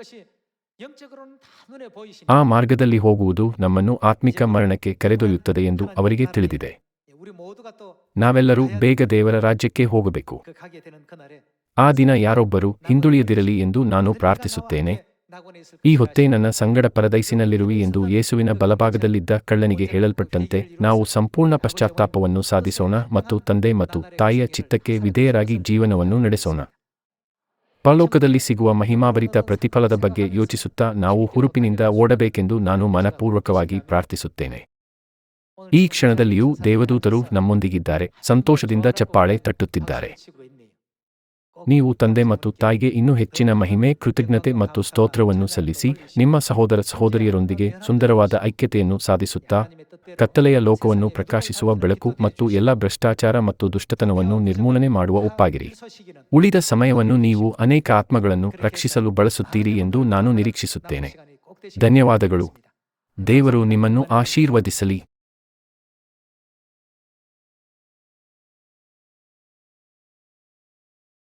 ಆ ಮಾರ್ಗದಲ್ಲಿ ಹೋಗುವುದು ನಮ್ಮನ್ನು ಆತ್ಮಿಕ ಮರಣಕ್ಕೆ ಕರೆದೊಯ್ಯುತ್ತದೆ ಎಂದು ಅವರಿಗೆ ತಿಳಿದಿದೆ. ನಾವೆಲ್ಲರೂ ಬೇಗ ದೇವರ ರಾಜ್ಯಕ್ಕೆ ಹೋಗಬೇಕು. ಆ ದಿನ ಯಾರೊಬ್ಬರು ಹಿಂದುಳಿಯದಿರಲಿ ಎಂದು ನಾನು ಪ್ರಾರ್ಥಿಸುತ್ತೇನೆ. ಈ ಹೊತ್ತೇ ನನ್ನ ಸಂಗಡ ಪರದೈಸಿನಲ್ಲಿರುವಿ ಎಂದು ಯೇಸುವಿನ ಬಲಭಾಗದಲ್ಲಿದ್ದ ಕಳ್ಳನಿಗೆ ಹೇಳಲ್ಪಟ್ಟಂತೆ, ನಾವು ಸಂಪೂರ್ಣ ಪಶ್ಚಾತ್ತಾಪವನ್ನು ಸಾಧಿಸೋಣ ಮತ್ತು ತಂದೆ ಮತ್ತು ತಾಯಿಯ ಚಿತ್ತಕ್ಕೆ ವಿಧೇಯರಾಗಿ ಜೀವನವನ್ನು ನಡೆಸೋಣ. ಪರಲೋಕದಲ್ಲಿ ಸಿಗುವ ಮಹಿಮಾಭರಿತ ಪ್ರತಿಫಲದ ಬಗ್ಗೆ ಯೋಚಿಸುತ್ತಾ ನಾವು ಹುರುಪಿನಿಂದ ಓಡಬೇಕೆಂದು ನಾನು ಮನಪೂರ್ವಕವಾಗಿ ಪ್ರಾರ್ಥಿಸುತ್ತೇನೆ. ಈ ಕ್ಷಣದಲ್ಲಿಯೂ ದೇವದೂತರು ನಮ್ಮೊಂದಿಗಿದ್ದಾರೆ, ಸಂತೋಷದಿಂದ ಚಪ್ಪಾಳೆ ತಟ್ಟುತ್ತಿದ್ದಾರೆ. ನೀವು ತಂದೆ ಮತ್ತು ತಾಯಿಗೆ ಇನ್ನೂ ಹೆಚ್ಚಿನ ಮಹಿಮೆ, ಕೃತಜ್ಞತೆ ಮತ್ತು ಸ್ತೋತ್ರವನ್ನು ಸಲ್ಲಿಸಿ, ನಿಮ್ಮ ಸಹೋದರ ಸಹೋದರಿಯರೊಂದಿಗೆ ಸುಂದರವಾದ ಐಕ್ಯತೆಯನ್ನು ಸಾಧಿಸುತ್ತಾ, ಕತ್ತಲೆಯ ಲೋಕವನ್ನು ಪ್ರಕಾಶಿಸುವ ಬೆಳಕು ಮತ್ತು ಎಲ್ಲ ಭ್ರಷ್ಟಾಚಾರ ಮತ್ತು ದುಷ್ಟತನವನ್ನು ನಿರ್ಮೂಲನೆ ಮಾಡುವ ಒಪ್ಪಾಗಿರಿ. ಉಳಿದ ಸಮಯವನ್ನು ನೀವು ಅನೇಕ ಆತ್ಮಗಳನ್ನು ರಕ್ಷಿಸಲು ಬಳಸುತ್ತೀರಿ ಎಂದು ನಾನು ನಿರೀಕ್ಷಿಸುತ್ತೇನೆ. ಧನ್ಯವಾದಗಳು. ದೇವರು ನಿಮ್ಮನ್ನು ಆಶೀರ್ವದಿಸಲಿ.